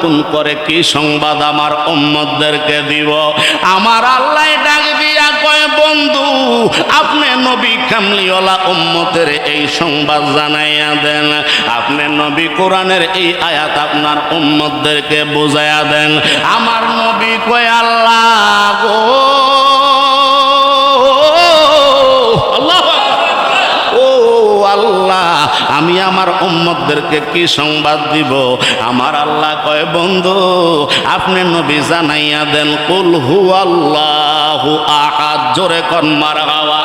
নতুন করে কি সংবাদ আমার উম্মতদেরকে দিব? আমার আল্লাহ ডাক দিয়া কয়, বন্ধু, আপনি নবী কামলিওয়ালা উম্মতের এই সংবাদ জানাইয়া দেন। আপনি নবী কোরআনের এই আয়াত আপনার উম্মতদেরকে বুঝাইয়া দেন। আমার নবী কয়, আল্লাহ গো আমি আমার উম্মতদেরকে কি সংবাদ দিব? আমার আল্লাহ কয়, বন্ধু, আপনি নবী জানাইয়া দেন, কুল হু আল্লাহ আহাদ জোরে কন মার হাওয়া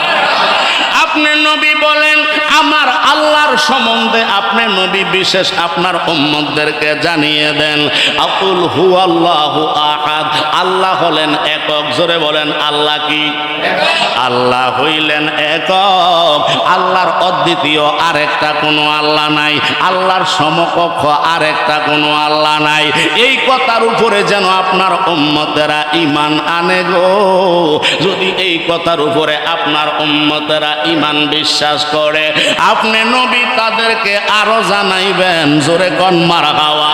আপনি নবী বলেন, আমার আল্লাহর সম্বন্ধে আপনি নবী বিশেষ আপনার উম্মতদেরকে জানিয়ে দেন, আকুল হু আল্লাহ আহাদ আল্লাহ হলেন একক। জোরে বলেন, আল্লাহ কি? আল্লাহ হইলেন একক। আল্লাহর অদ্বিতীয় আরেকটা কোনো আল্লাহ নাই। আল্লাহর সমকক্ষ আরেকটা কোনো আল্লাহ নাই। এই কথার উপরে যেন আপনার উম্মতেরা ইমান আনে গো। যদি এই কথার উপরে আপনার উম্মতেরা ইমান বিশ্বাস করে, আপনি নবী তাদেরকে আরও জানাইবেন জোরে কন মারা খাওয়া।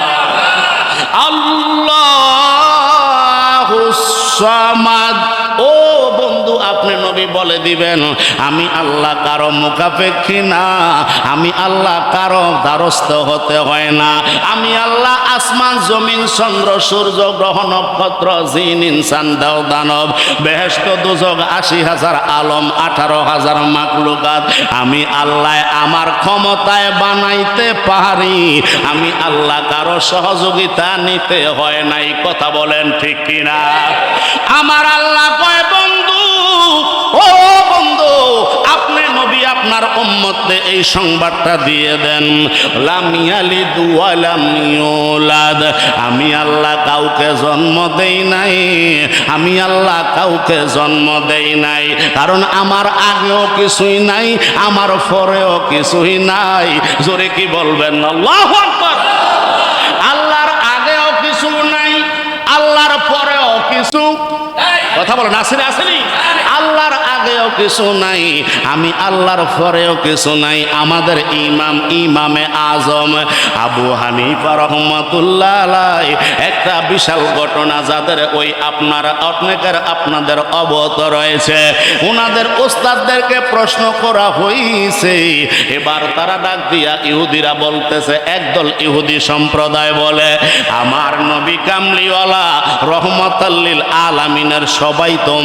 আল্লাহ সমাদ ও বন্ধু, আপনি নবী বলে দিবেন, আমি আল্লাহ কারও মুখাপেক্ষী না, আমি আল্লাহ কারও দ্বারস্থ হতে হয় না, আমি আল্লাহ আসমান, জমিন, চন্দ্র, সূর্য, গ্রহ, নক্ষত্র, জিন, ইনসান, দাও, দানব বেহেস্ত দুজক, আশি হাজার, আলম, আঠারো হাজার মাকলুকাত আমি আল্লাহ আমার ক্ষমতায় বানাইতে পারি, আমি আল্লাহ কারও সহযোগিতা নিতে হয় নাই, কথা বলেন ঠিক কিনা? আমার আল্লাহ ও বন্ধু আপনি নবী আপনার উম্মতে এই সংবাদটা দিয়ে দেন। লামিয়ালি আমি আল্লাহ কাউকে জন্ম দেই নাই। আমি আল্লাহ কাউকে জন্ম দেই নাই। কারণ আমার আগেও কিছুই নাই আমার পরেও কিছুই নাই। জোরে কি বলবেন? আল্লাহু আকবার। আল্লাহর আগেও কিছু নাই আল্লাহর পরেও কিছু। কথা বলো নাসির আসেনি? আল্লাহর আগেও কিছু নাই, আমি আল্লাহর পরেও কিছু নাই, আমাদের ইমাম ইমামে আজম আবু হানিফা রহমতুল্লাহ একটা বিশাল ঘটনা যাদের ওই আপনার অনেকের আপনাদের অবত রয়েছে। ওনাদের ওস্তাদদেরকে প্রশ্ন করা হয়েছে এবার তারা ডাক দিয়া ইহুদিরা বলতেছে, একদল ইহুদি সম্প্রদায় বলে, আমার নবী কামলিওয়ালা রহমতাল্লিল আলামিনের সবাই তো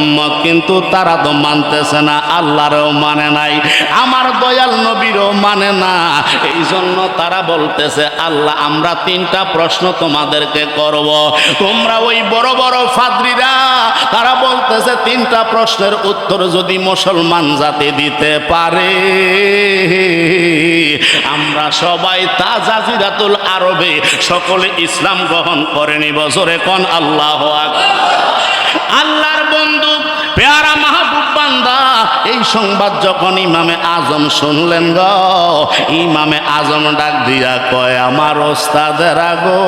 কিন্তু তারা তো মানতেছে না, আল্লাহরও মানে নাই, আমার দয়াল নবীরও মানে না। এই জন্য তারা বলতেছে, আল্লাহ, আমরা তিনটা প্রশ্ন তোমাদেরকে করব। তোমরা ওই বড় বড় ফাদ্রিরা, তারা বলতেছে, তিনটা প্রশ্নের উত্তর যদি মুসলমান জাতি দিতে পারে। আমরা সবাই তাজাজিরাতুল আরবে, সকলে ইসলাম গ্রহণ করে নিব। জোরে কোন আল্লাহ আল্লাহর বন্ধু, পেয়ারা এই সংবাদ যখন ইমামে আজম শুনলেন গ, ইমামে আজম ডাক দিয়া কয়, আমার ওস্তাদের আগো,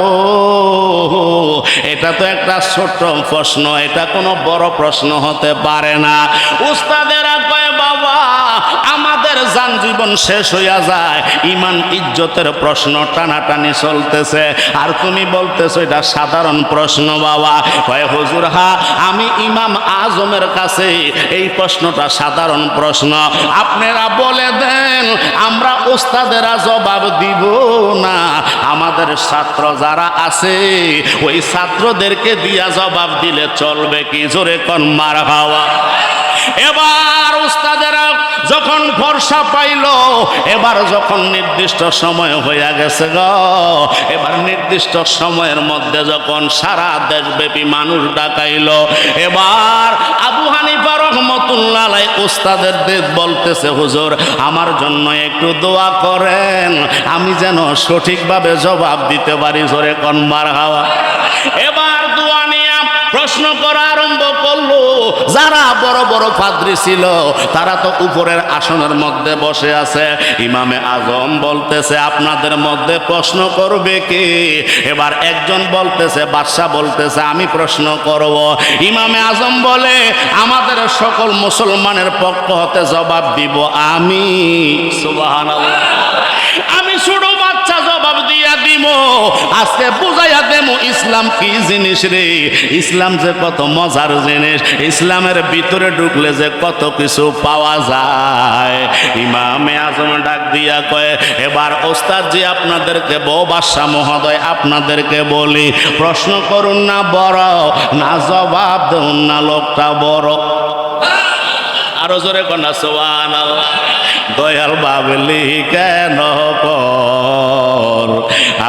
এটা তো একটা ছোট প্রশ্ন, এটা কোনো বড় প্রশ্ন হতে পারে না। ওস্তাদের কয় যান জীবন শেষ হইয়া যায়, ইমান ইজ্জতের প্রশ্ন টানাটানি চলতেছে। আর তুমি বলতেছো, এটা সাধারণ প্রশ্ন বাবা। কয়, হুজুর, হা, আমি ইমাম আজমের কাছে এই প্রশ্নটা সাধারণ প্রশ্ন। আপনারা বলে দেন, আমরা ওস্তাদেরা জবাব দিব না। আমাদের ছাত্র যারা আছে, ওই ছাত্রদেরকে দিয়া জবাব দিলে চলবে কি? জোরে কন মার হাওয়া এবার উস্তাদেরা যখন ভরসা পাইল, এবার যখন নির্দিষ্ট সময় হইয়া গেছে গ, এবার নির্দিষ্ট সময়ের মধ্যে যখন সারা দেশব্যাপী মানুষ ডাকাইল, এবার আবু হানিফা রহমতুল্লাহ উস্তাদের দেব বলতেছে, হুজুর, আমার জন্য একটু দোয়া করেন, আমি যেন সঠিকভাবে জবাব দিতে পারি জোরে কনবার হাওয়া। এবার দোয়া প্রশ্ন করা আরম্ভ করল, যারা বড় বড় পাদ্রি ছিল, তারা তো উপরের আসনের মধ্যে বসে আছে। ইমামে আজম বলতেছে, আপনাদের মধ্যে প্রশ্ন করবে কে? এবার একজন বলতেছে, বাদশাহ বলতেছে, আমি প্রশ্ন করব। ইমামে আজম বলে, আমাদের সকল মুসলমানের পক্ষ হতে জবাব দিব আমি। সুবহানাল্লাহ আমি ছোট বাচ্চা জবাব দিয়া দিব আজকে বুঝাইয়া দেমু ইসলাম কি জিনিস রে? ইসলাম যে কত মজার জিনিস, ইসলামের ভিতরে ঢুকলে যে কত কিছু পাওয়া যায়। ইমামে আজম ডাক দিয়া কয়ে, এবার ওস্তাদ জি আপনাদেরকে বউ বাদশাহ মহোদয়, আপনাদেরকে বলি, প্রশ্ন করুন না বড়, না জবাব দেউন না লোকটা বড়। আরও জোরে কন্যা সোয়ান দয়াল বাবলি কেন কর?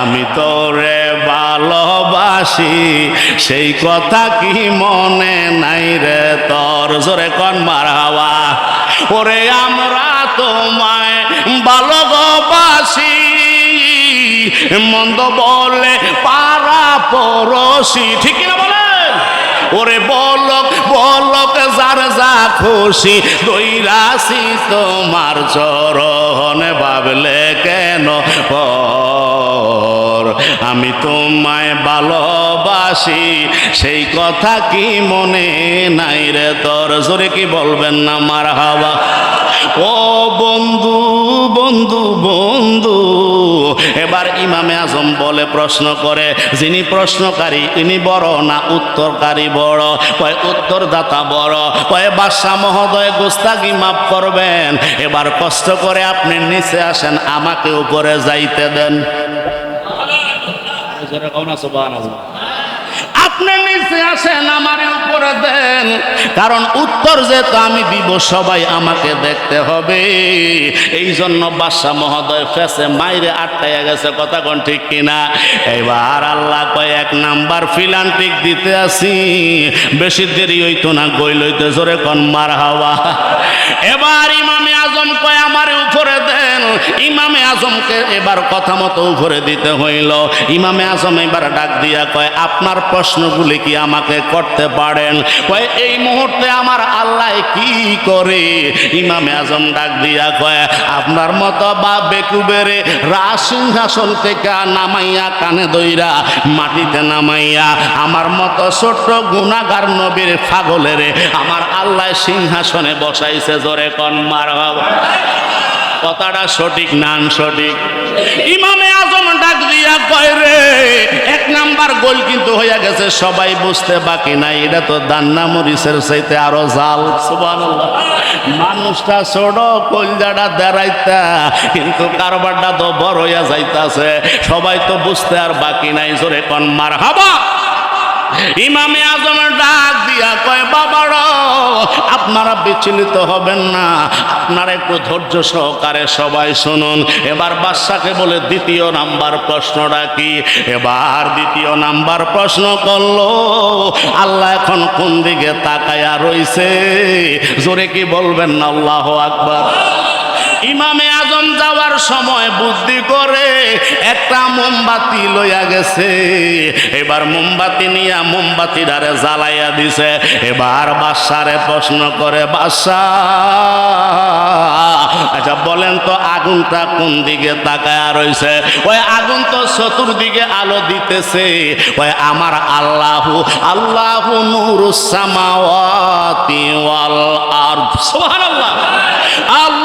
আমি তোরে ভালোবাসি, সেই কথা কি মনে নাই রে তোর? জোরে কন মার হাওয়া ওরে আমরা তোমায় ভালোবাসি, মন্দ বলে পারা পরশি ঠিক না বলেন? ওরে বলক বলক, যার যা খুশি দৈরাসি তোমার চরণ ভাবলে কেন আমি তোমায় ভালোবাসি, সেই কথা কি মনে নাই রে তোর? জোরে কি বলবেন না মার হাওয়া ও বন্ধু বন্ধু বন্ধু, এবার ইমামে আজম বলে প্রশ্ন করে, যিনি প্রশ্নকারী, ইনি বড় না উত্তরকারী বড়? কয়, উত্তরদাতা বড়। কয়, বাদশাহ মহোদয় গোস্তাকি মাফ করবেন। এবার কষ্ট করে আপনি নিচে আসেন, আমাকে উপরে যাইতে দেন। আপনি নিচে আসেন, আমার উপরে দেন। কারণ উত্তর যেহেতু আমি দিব, সবাই আমাকে দেখতে হবে। এই জন্য বাদশাহ মহোদয় ফেসে মাইরে আটকাইয়া গেছে, কথা কোন ঠিক কিনা? এবার আল্লাহ কয়, এক নাম্বার ফিলান্টিক দিতে আসি। বেশি দেরি হইতো না, গইল হইতে, জোরে কন মার হাওয়া এবার ইমামে আজমকে এবার কথা মতো উপরে দিতে হইল। ইমামে আজম এবার ডাক দিয়া কয়, আপনার প্রশ্নগুলি কি আমাকে করতে পারেন? কয়, এই মুহূর্তে আমার আল্লাহ কি করে? ইমামে আজম ডাক দিয়া কয়, আপনার মতো বা বেকুবেরে রাজ সিংহাসন থেকে নামাইয়া কানে দইরা, মাটিতে নামাইয়া, আমার মতো ছোট্ট গুণাগার নবীর ফাগলেরে আমার আল্লাহ সিংহাসনে বসাইছে, জোরে কন মার কথাটা সঠিক নান সঠিক। ইমামে আজম ডাক দিয়া কয় রে, এক নাম্বার গোল কিন্তু হইয়া গেছে, সবাই বুঝতে বাকি নাই। এটা তো দান্না মরিচের চাইতে আরও জাল। সুবহানাল্লাহ। মানুষটা ছোট, কলজাটা দেড়াইতা, কিন্তু কারবারটা তো বড় হইয়া যাইতাছে। সবাই তো বুঝতে আর বাকি নাই, জোরে কন মার হাবা ইমামে আজমের ডাক দিয়া কয়, বাবার, আপনারা বিচলিত হবেন না। আপনারা একটু ধৈর্য সহকারে সবাই শুনুন। এবার বাদশাকে বলে, দ্বিতীয় নাম্বার প্রশ্নটা কি? এবার দ্বিতীয় নাম্বার প্রশ্ন করল, আল্লাহ এখন কোন দিকে তাকায়া রইছে? জোরে কি বলবেন? না আল্লাহ আকবার। ইমামে আজম যাওয়ার সময় বুদ্ধি করে একটা মোমবাতি লইয়া গেছে। এবার মোমবাতি নিয়া মোমবাতি ডারে জ্বালাইয়া দিছে। এবার বাদশারে প্রশ্ন করে, বাদশাহ আচ্ছা বলেন তো আগুনটা কোন দিকে তাকায় রইছে? ওই আগুন তো চতুর্দিকে আলো দিতেছে। ওই আমার আল্লাহু আল্লাহু নুরুসামাওয়াতি ওয়াল আরদ। সুবহানাল্লাহ। আল্লাহু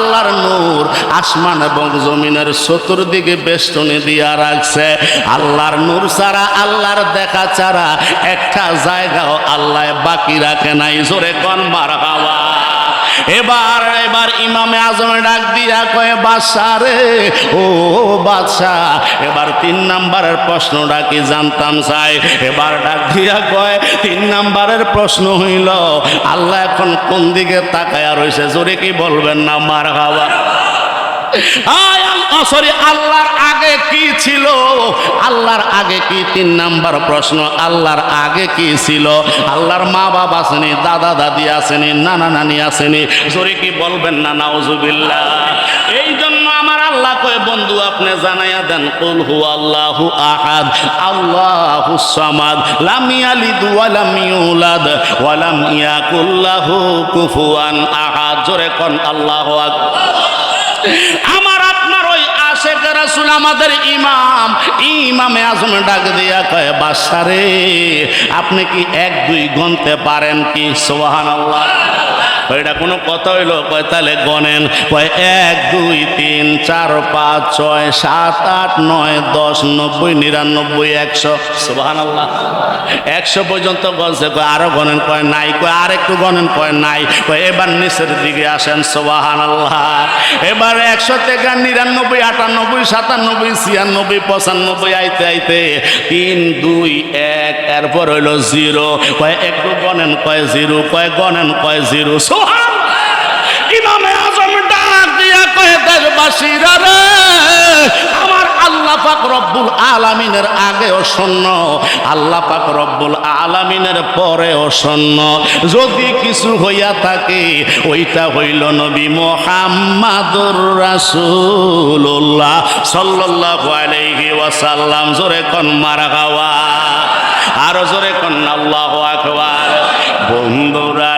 আল্লাহর নূর আসমান এবং জমিনের চতুর্দিকে বেষ্টনে দিয়া রাখছে। আল্লাহর নূর ছাড়া, আল্লাহর দেখা ছাড়া একটা জায়গাও আল্লাহ বাকি রাখে নাই। জোরে কন মার হাওয়া এবার এবার ইমামে আজমে ডাক দিয়া কয়ে বাদশাহ রে, ও বাদশাহ এবার তিন নাম্বারের প্রশ্নটা কি জানতাম চাই। এবার ডাক দিয়া কয়, তিন নাম্বারের প্রশ্ন হইল, আল্লাহ এখন কোন দিকে তাকায়া রয়েছে জোরে কি বলবেন না মার হাওয়া সরি আল্লাহর আগে কি ছিল? আল্লাহর আগে কি? তিন নাম্বার প্রশ্ন, আল্লাহর আগে কি ছিল? আল্লাহর মা বাবা আসেনি, দাদা দাদি আসেনি, নানা নানি আসেনি। জোরে কি বলবেন না, নাউজুবিল্লাহ? এই জন্য আমার আল্লাহ কয়, বন্ধু, আপনি জানাইয়া দেন, কুল হু আল্লাহু আহাদ, আল্লাহু সামাদ, লাম ইয়ালিদ ওয়া লাম ইউলাদ, ওয়া লাম ইয়াকুল কুফুয়ান আহাদ। জোরে কোন, আল্লাহু আকবার। আমার আপনার ওই আশেখ রাসুল আমাদের ইমাম। ইমামে আজম ডাক দিয়া কয় বাসারে আপনি কি এক দুই গুনতে পারেন কি? সোহান আল্লাহ এটা কোনো কথা হইল? কয়, তাহলে গনেন কয়, এক, দুই, তিন, চার, পাঁচ, ছয়, সাত, আট, নয়, দশ, নব্বই, নিরানব্বই, একশো। সুবাহান আল্লাহ একশো পর্যন্ত গনছে কয়, আরও গনেন কয়, নাই। কয়, আর একটু গনেন কয়, নাই। কয়, এবার নিচের দিকে আসেন। সোবাহান আল্লাহ এবার একশো থেকে নিরানব্বই, আটানব্বই, সাতানব্বই, ছিয়ানব্বই, পঁচানব্বই, আইতে আইতে তিন, দুই, এক এরপর হইল জিরো। কয়, একটু গনেন কয়, জিরো। কয় গনেন কয়, জিরো। সোহান ইমামে আজম ডাক দিয়া কয়ে রে, আমার আল্লাহ পাক রব্বুল আলামিনের আগেও শূন্য, আল্লাহ পাক রব্বুল আলামিনের পরেও শূন্য। যদি কিছু হইয়া থাকে, ওইটা হইল নবী মোহাম্মাদুর রাসূলুল্লাহ সাল্লাল্লাহু আলাইহি ওয়াসাল্লাম। জোরে কোন মারা গাওয়া আরও জোরে আল্লাহু আকবার। বন্ধুরা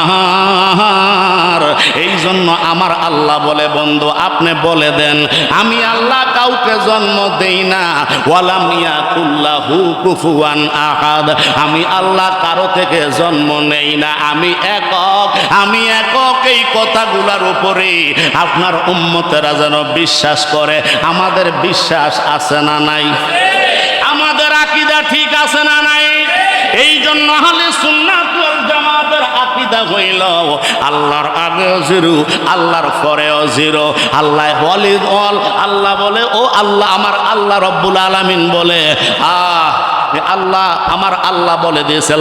আমার। এই জন্য আমার আল্লাহ বলে, বন্ধু, আপনি বলে দেন, আমি আল্লাহ কাউকে জন্ম দেই না। ওয়ালাম কুফুয়ান আহাদ। আমি আল্লাহ কারও থেকে জন্ম নেই না। আমি একক আমি একক এই কথাগুলার উপরে। আপনার উম্মতেরা যেন বিশ্বাস করে, আমাদের বিশ্বাস আছে না নাই? আমাদের আকিদা ঠিক আছে না নাই? এই জন্য হলে সুন্নাত আকিদা হইল। আল্লাহর আগেও জিরো, আল্লাহর পরেও জিরো। আল্লাহ ওয়ালিদ অল আল্লাহ বলে, ও আল্লাহ, আমার আল্লাহ রব্বুল আলামিন বলে। আহ আল্লাহ, আমার আল্লাহ বলে দিয়েছে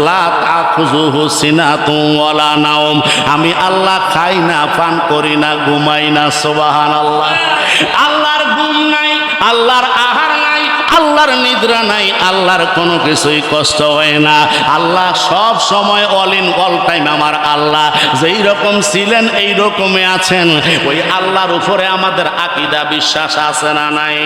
নাওম। আমি আল্লাহ খাই না, পান করি না, ঘুমাই না সোবাহান আল্লাহ আল্লাহর ঘুম নাই, আল্লাহর আল্লাহর নিদ্রা নাই, আল্লাহর কোনো কিছুই কষ্ট হয় না। আল্লাহ সব সময় অল ইন অল টাইম আমার আল্লাহ। যেই রকম ছিলেন, এই রকমে আছেন। ওই আল্লাহর উপরে আমাদের আকিদা বিশ্বাস আছে না নাই?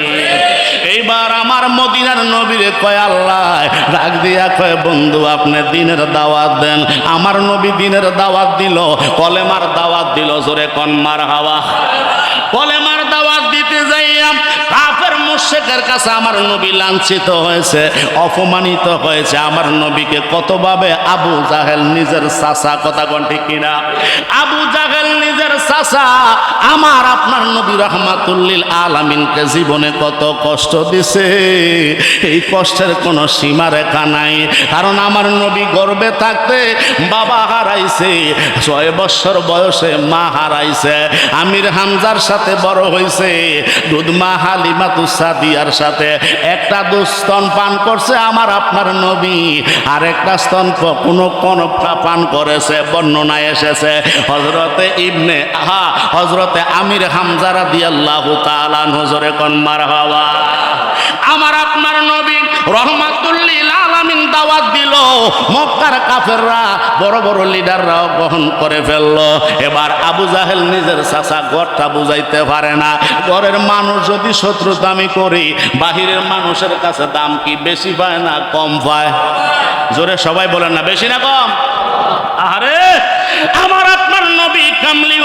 এইবার আমার মদিনার নবীরে কয়, আল্লাহ, রাগ দিয়া কয়, বন্ধু, আপনি দিনের দাওয়াত দেন। আমার নবী দিনের দাওয়াত দিল, কলেমার দাওয়াত দিল, জোরে কনমার হাওয়া কলেমার দাওয়াত মুশেকের কাছে আমার নবী লাঞ্ছিত হয়েছে, অপমানিত হয়েছে। আমার নবীকে কতভাবে আবু জাহেল নিজের চাষা কথা কোন ঠিক কিনা? আবু জাহেল নিজের চাষা আমার আপনার নবী রহমাতুল্লিল আলামিনকে জীবনে কত কষ্ট দিছে। এই কষ্টের কোনো সীমা রেখা নাই। কারণ আমার নবী গর্বে থাকতে বাবা হারাইছে, ছয় বছর বয়সে মা হারাইছে, আমির হামজার সাথে বড় হয়েছে দুধ মা হালিমা তুসাদিয়ার সাথে একটা দুস্তন পান করছে আমার আপনার নবী আর একটা স্তন কোন কোনো পান করেছে, বর্ণনায় এসেছে। হজরতে ইবনে আহা হজরতে আমির হামজারা দিয়াল্লাহ তালান হজরে কন্মার হওয়া আমার আপনার নবী আলামিন দাওয়াত দিল। মক্কার কাফেররা বড় বড় লিডাররাও গ্রহণ করে ফেলল। এবার আবু জাহেল নিজের চাচা ঘরটা বুঝাইতে পারে না। ঘরের মানুষ যদি শত্রু দামি করি, বাহিরের মানুষের কাছে দাম কি বেশি পায় না কম পায়? জোরে সবাই বলেন না, বেশি না কম? আরে আমার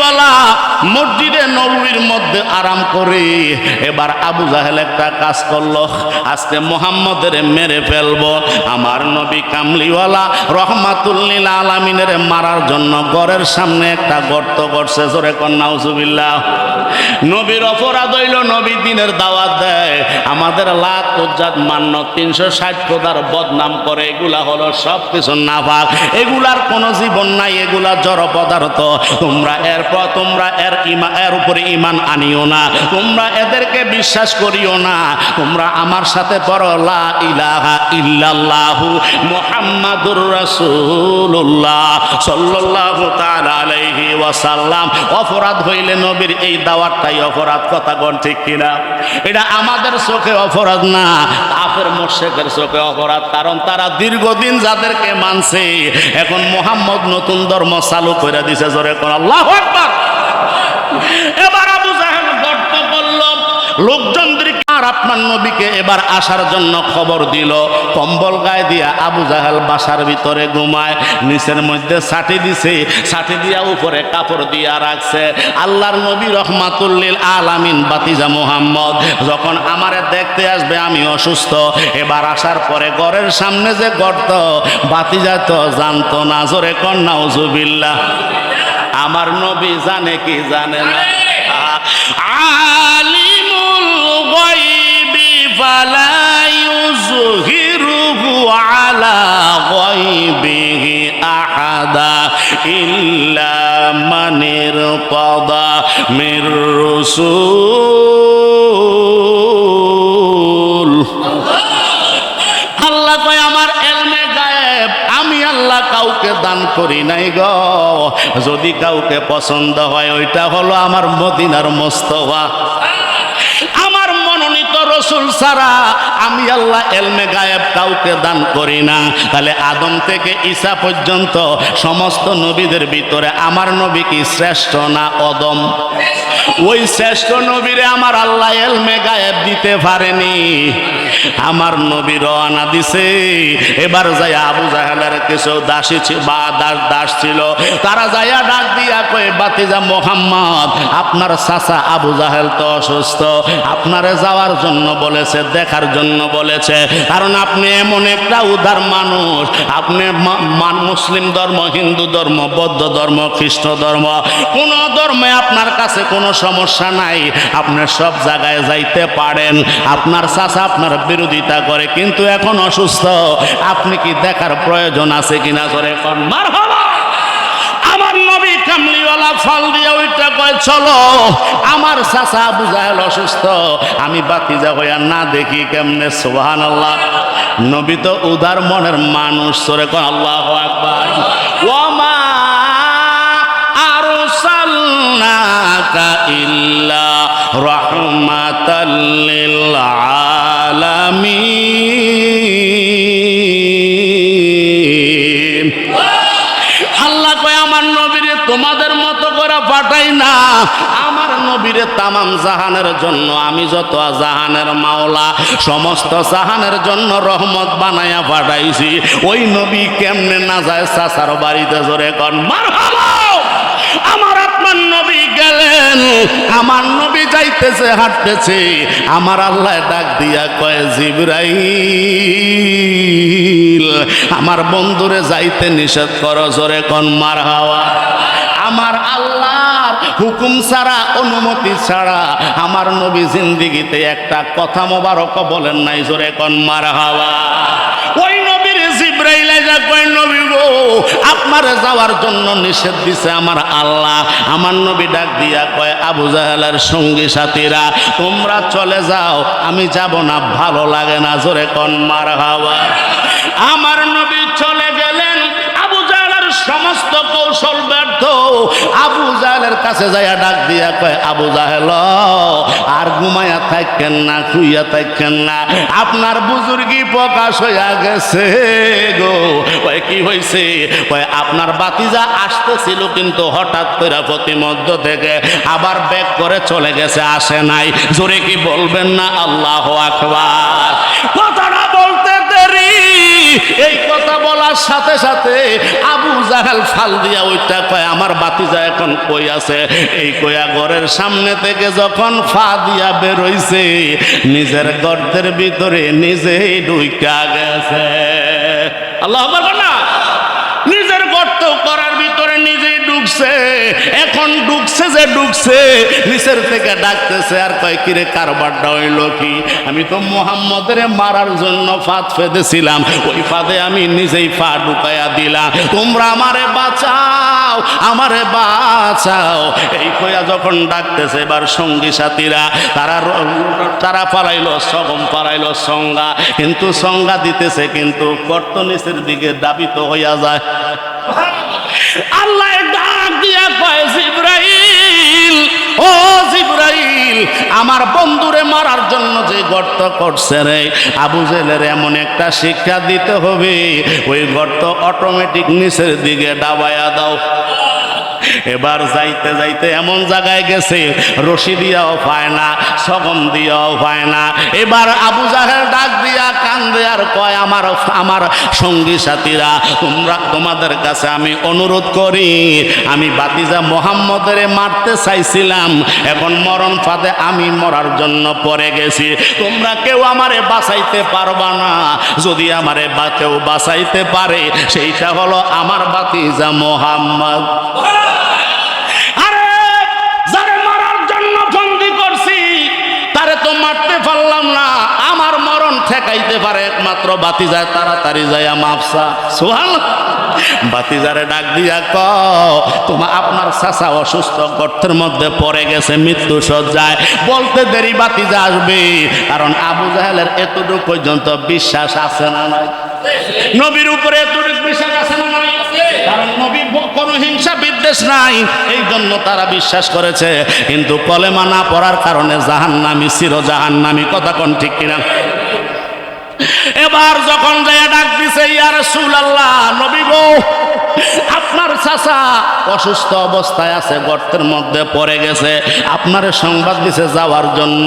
কামলিওয়ালা মসজিদে নবীর মধ্যে আরাম করে এবার আবু জাহেল একটা কাজ করল, আজকে মোহাম্মদের মেরে ফেলব, আমার নবী কামলিওয়ালা রহমাতুল্লিল আলমিনের মারার জন্য ঘরের সামনে একটা গর্ত করছে জোরে কন্যাউজুবিল্লাহ নবীর অপরাধ হইল নবী দিনের দাওয়াত দেয়, আমাদের লাখ উজ্জাত মান্য তিনশো ষাট প্রদার বদনাম করে, এগুলা হলো সব কিছু নাফাক, এগুলার কোনো জীবন নাই, এগুলা জড় পদার্থ, তোমরা তোমরা এর ইমা, এর উপরে ইমান আনিও না। তোমরা এদেরকে বিশ্বাস করিও না। তোমরা আমার সাথে পড়ো, লা ইলাহা ইল্লাল্লাহু মুহাম্মাদুর রাসূলুল্লাহ সাল্লাল্লাহু তাআলা আলাইহি ওয়াসাল্লাম। অপরাধ হইলে নবীর এই দাওয়াতটাই অপরাধ, কথা কোন ঠিক কিনা? এটা আমাদের চোখে অপরাধ না, কাফের মোশেকের চোখে অপরাধ, কারণ তারা দীর্ঘদিন যাদেরকে মানছে, এখন মোহাম্মদ নতুন ধর্ম চালু করে দিছে, জোরে কোন আল্লাহ আকবার। এবার আবু জাহেল গর্ত করল। লোকজনদের আর আপনার নবীকে এবার আসার জন্য খবর দিল। কম্বল গায়ে দিয়া আবু জাহাল বাসার ভিতরে ঘুমায়, নিচের মধ্যে ছাটি দিছে, ছাটি দিয়া উপরে কাপড় দিয়া রাখছে। আল্লাহর নবী রহমাতুল্লিল আলামিন বাতিজা মোহাম্মদ, যখন আমারে দেখতে আসবে আমি অসুস্থ। এবার আসার পরে ঘরের সামনে যে গর্ত, বাতিজা তো জানতো না, জোরে কন্যা উজুবিল্লা আমার নবী জানে কি জানে না। আলিমুল গায়বি ফালা ইউযহিরুহু আলা গায়বিহি আহাদা ইল্লা মান ইরতাদা মির রাসূল। আল্লাহ কয়, আমার এলমে গায়েব, আমি আল্লাহ কাউকে দান করি নাই গ। যদি কাউকে পছন্দ হয় ওইটা হলো আমার মদিনার মোস্তফা। রসুল ছাড়া আমি আল্লাহ এলমে গায়েব কাউকে দান করি না। তাহলে আদম থেকে ঈসা পর্যন্ত সমস্ত নবীদের ভিতরে আমার নবী কি শ্রেষ্ঠ না অদম? ওই শ্রেষ্ঠ নবীরে আমার আল্লাহ এলমে গায়েব দিতে পারেনি। আমার নবী রওনা দিছে। এবার যাই আবু জাহেলের কিছু দাসী বা দাস দাস ছিল। তারা যাইয়া ডাক দিয়া কয়ে, বাতিজা মোহাম্মদ, আপনার চাচা আবু জাহেল তো অসুস্থ। আপনারে যাওয়ার জন্য বলেছে, দেখার জন্য বলেছে। কারণ আপনি এমন একটা উদার মানুষ। আপনি মুসলিম ধর্ম, হিন্দু ধর্ম, বৌদ্ধ ধর্ম, খ্রিস্ট ধর্ম, কোন ধর্মে আপনার কাছে কোনো সমস্যা নাই। আপনি সব জায়গায় যাইতে পারেন। আপনার চাচা আপনার বিরোধিতা করে, কিন্তু এখন অসুস্থ। আপনি কি দেখার প্রয়োজন আছে কিনা করে এখন মার কামলিওয়ালা ফল দিয়ে ওইটা কয়, চলো, আমার চাচা বুঝাইল অসুস্থ। আমি বাতিজা হইয়া না দেখি কেমনে? সোহান আল্লাহ নবী তো উদার মনের মানুষ, সরে কয়, আল্লাহ আকবার। ওমা আরসালনাকা ইল্লা রাহমাতাল লিল আলামিন। আমার নবীরে তামাম জাহানের জন্য, আমি যত জাহানের মাওলা, সমস্ত জাহানের জন্য রহমত বানাইয়া পাঠাইছি। ওই নবী কেমনে না যায় চাচার বাড়িতে জোরে কন মার আমার আপনার নবী গেলেন, আমার নবী যাইতেছে, হাঁটতেছে। আমার আল্লাহ ডাক দিয়া কয়, জিবরাইল, আমার বন্ধুরে যাইতে নিষেধ করো, জোরে কন মার হাওয়া আমার আল্লাহর হুকুম ছাড়া, অনুমতি ছাড়া আমার নবী জিন্দিগিতে একটা কথা মোবারক বলেন নাই, জোরে কন মার হাওয়া ওই নবীর নবী গো, আপনার যাওয়ার জন্য নিষেধ দিছে আমার আল্লাহ। আমার নবী ডাক দিয়া কয়, আবু জাহেলের সঙ্গী সাথীরা, তোমরা চলে যাও, আমি যাব না, ভালো লাগে না। জোরে কন মার হাওয়া আমার নবী চলে গেলেন আবু জাহেলের সমস্ত কৌশল ব্যর্থ আবু জাহেলের কাছে যাইয়া ডাক দিয়া কয়, আবু জাহেল, আর ঘুমাইয়া থাকেন না খুইয়া থাকেন না। আপনার বুজুর্গি প্রকাশ হইয়া গেছে গো। ওই কি হয়েছে ওই আপনার বাতিজা আসতেছিল কিন্তু হঠাৎ করে প্রতিমধ্য থেকে আবার ব্যাক করে চলে গেছে, আসে নাই। জোরে কি বলবেন না? আল্লাহ দেরি এই কথা বলার সাথে সাথে আবু জাহাল ফাল দিয়া ওইটা কয়, আমার বাতিজা এখন কই আছে? এই কয়া ঘরের সামনে থেকে যখন ফা দিয়া বেরোইছে, নিজের গর্তের ভিতরে নিজেই ডুইকা গেছে। আল্লাহ না নিজের গর্ত করার ভিতরে নিজেই ঢুকছে এখন ঢুকছে যে ঢুকছে, নিচের থেকে ডাকতেছে, আর কয়, কিরে, কারবারটা হইল কি? আমি তো মোহাম্মদের মারার জন্য ফাঁদ ফেঁদেছিলাম, ওই ফাঁদে আমি নিজেই ফা ঢুকাইয়া দিলাম। তোমরা আমারে বাঁচাও আমারে বাঁচাও। এই কইয়া যখন ডাকতেছে, এবার সঙ্গী সাথীরা, তারা তারা পালাইলো, সগম পালাইলো সংজ্ঞা কিন্তু সংজ্ঞা দিতেছে, কিন্তু কর্ত নিচের দিকে দাবিত হইয়া যায়। আল্লাহ ও জিব্রাইল, আমার বন্ধুরে মারার জন্য যে গর্ত করছে রে, আবু জেলের এমন একটা শিক্ষা দিতে হবে, ওই গর্ত অটোমেটিক নিচের দিকে ডাবায়া দাও। এবার যাইতে যাইতে এমন জায়গায় গেছে, রশি দিয়াও পায় না সগম দিয়াও পায় না। এবার আবু জাহের ডাক দিয়া কান্দে আর কয় আমার আমার সঙ্গী সাথীরা, তোমরা তোমাদের কাছে আমি অনুরোধ করি, আমি বাতিজা মোহাম্মদের মারতে চাইছিলাম, এখন মরণ ফাঁদে আমি মরার জন্য পড়ে গেছি। তোমরা কেউ আমারে বাঁচাইতে পারবা না। যদি আমারে বা, কেউ বাঁচাইতে পারে, সেইটা হলো আমার বাতিজা মোহাম্মদ। ঠেকাইতে পারে একমাত্র বাতি যায় তাড়াতাড়ি যায় মাপসা সোহাল বাতিজারে ডাক দিয়া ক তোমার আপনার চাচা অসুস্থ, গর্তের মধ্যে পড়ে গেছে, মৃত্যু সজ্জায় বলতে দেরি বাতিজা আসবে, কারণ আবু জাহেলের এতটুকু পর্যন্ত বিশ্বাস আছে না নাই। নবীর উপরে এতটুকু বিশ্বাস আছে না নাই? কারণ নবী কোনো হিংসা বিদ্বেষ নাই এই জন্য তারা বিশ্বাস করেছে। কিন্তু কলেমা না পড়ার কারণে জাহান্নামি চির কথা কোন ঠিক কিনা? এবার যখন যায় ডাক দিছে ইয়ার সুল আল্লাহ নবী গো আপনার চাচা অসুস্থ অবস্থায় আছে, গর্তের মধ্যে পড়ে গেছে। আপনার সংবাদ দিছে যাওয়ার জন্য।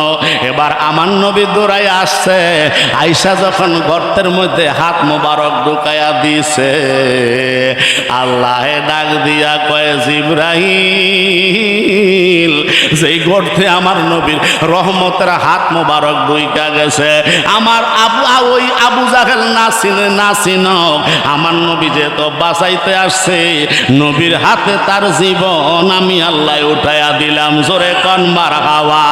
এবার আমার নবী দৌড়াই আসছে, আইসা যখন গর্তের মধ্যে হাত মোবারক ঢুকাইয়া দিছে, আল্লাহ ডাক দিয়া কয়ে জিব্রাহিল যেই গর্তে আমার নবীর রহমতের হাত মোবারক বইকা গেছে, আমার আবু, ওই আবু জাহেল না চিনে না চিনক আমার নবী যে তো বাঁচাইতে আসছে। নবীর হাতে তার জীবন আমি আল্লাহ উঠাইয়া দিলাম। জোরে কন মার হাওয়া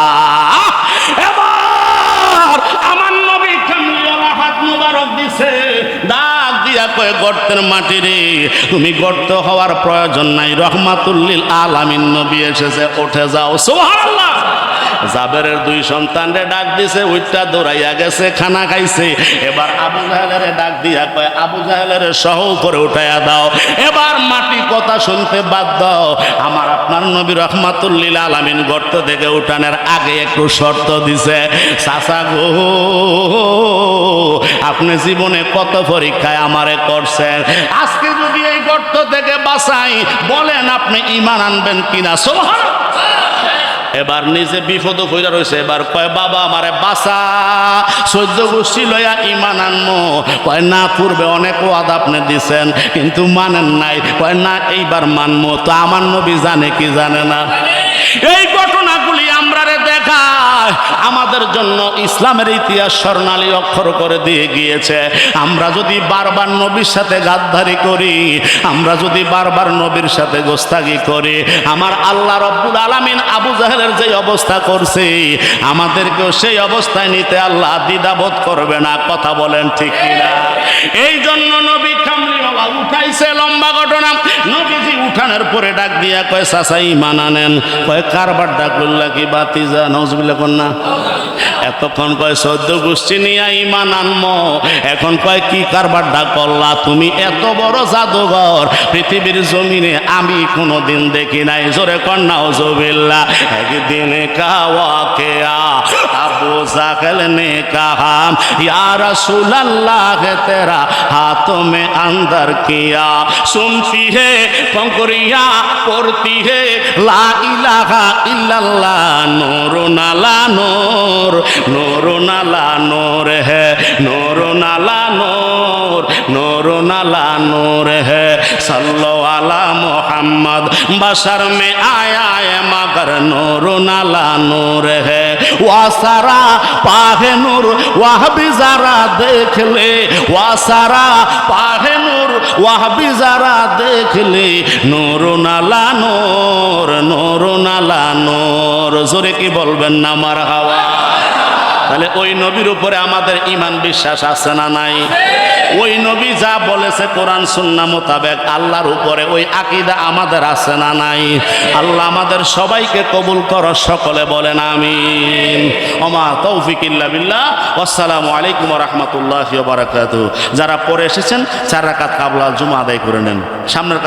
কয়ে, গর্তের মাটি তুমি গর্ত হওয়ার প্রয়োজন নাই। রহমাতুল্লিল আলামিন নবী এসেছে, উঠে যাও। সুবহানাল্লাহ। জাবেরের দুই সন্তানরে ডাক দিছে ওইটা দৌড়াইয়া গেছে, খানা খাইছে। এবার আবু জাহেলের ডাক দিয়া কয়, আবু জাহেলের সহ করে উঠাইয়া দাও। এবার মাটি কথা শুনতে বাধ্য। আমার আপনার নবী রহমাতুল্লিল আলামিন গর্ত থেকে উঠানের আগে একটু শর্ত দিছে, চাচা গো, আপনি জীবনে কত পরীক্ষায় আমারে করছেন? আজকে যদি এই গর্ত থেকে বাঁচাই, বলেন আপনি ইমান আনবেন কিনা? সোহান এবার নিজে বিপদ হইয়া রয়েছে। এবার কয়, বাবা, আমারে বাসা সহ্য গোষ্ঠী লয়া ইমান আনমো। কয়, না, পূর্বে অনেক ওয়াদ আপনি দিছেন, কিন্তু মানেন নাই। কয়, না, এইবার মানমো। তো আমার নবী জানে কি জানে না। এই রে আমাদের জন্য ইসলামের ইতিহাস স্বর্ণালী অক্ষর করে দিয়ে গিয়েছে। আমরা যদি বারবার নবীর সাথে গাদ্দারি করি, আমরা যদি বারবার নবীর সাথে গোস্তাগি করি, আমার আল্লাহ রব্বুল আলামিন আবু জাহেলের যে অবস্থা করছে, আমাদেরকেও সেই অবস্থায় নিতে আল্লাহ দ্বিধাবোধ করবে না, কথা বলেন ঠিক কিনা? এই জন্য নবী উঠাইছে লম্বা ঘটনা। নবীজি উঠানের পরে ডাক দিয়া কয় চাচাই মানা নেন কয় কারবার ডাক বললা কি বাতি যা নজবিল্লা কন্যা? এতক্ষণ কয়, সদ্য গোষ্ঠী নিয়ে ইমান আনমো। এখন কয়, কি কারবার ডাক করলা তুমি এত বড় জাদুঘর। পৃথিবীর জমিনে আমি কোনোদিন দেখি নাই। জোরে কন্যা জবিল্লা একদিনে কাওয়া কেয়া अबू ने कहा, या रसूल अल्लाह तेरा हाथों में अंदर किया। सुनती है, पंखुरिया पढ़ती है, ला इलाहा इल्लल्लाह, नूर नाला नूर नूर नाला नूर है, नूर नाला नूर নূর নূর নালা নূর হে সল্লো আলা মোহাম্মদ। বসর মে আয়া মগর, নূর নালা নূর হে। ওয়াসারা, পাহে নূর, ওয়াহবি যারা দেখলে, ওয়াসারা, পাহে নূর, ওয়াহবি যারা দেখলে, নূর নালা নূর নূর নালা নূর। জোরে কি বলবেন না আমার হাওয়া তাহলে ওই নবীর উপরে আমাদের ইমান বিশ্বাস আছে না নাই? ওই নবী যা বলেছে কোরআন সুন্না মোতাবেক আল্লাহর উপরে ওই আকিদা আমাদের আছে না নাই? আল্লাহ আমাদের সবাইকে কবুল কর, সকলে বলেন আমিন। ওমা তৌফিক বিল্লাহ। আসসালামু আলাইকুম রহমতুল্লাহ বারাকাতু যারা পরে এসেছেন, চার রাকাত কাবলা জুমা আদায় করে নেন। সামনের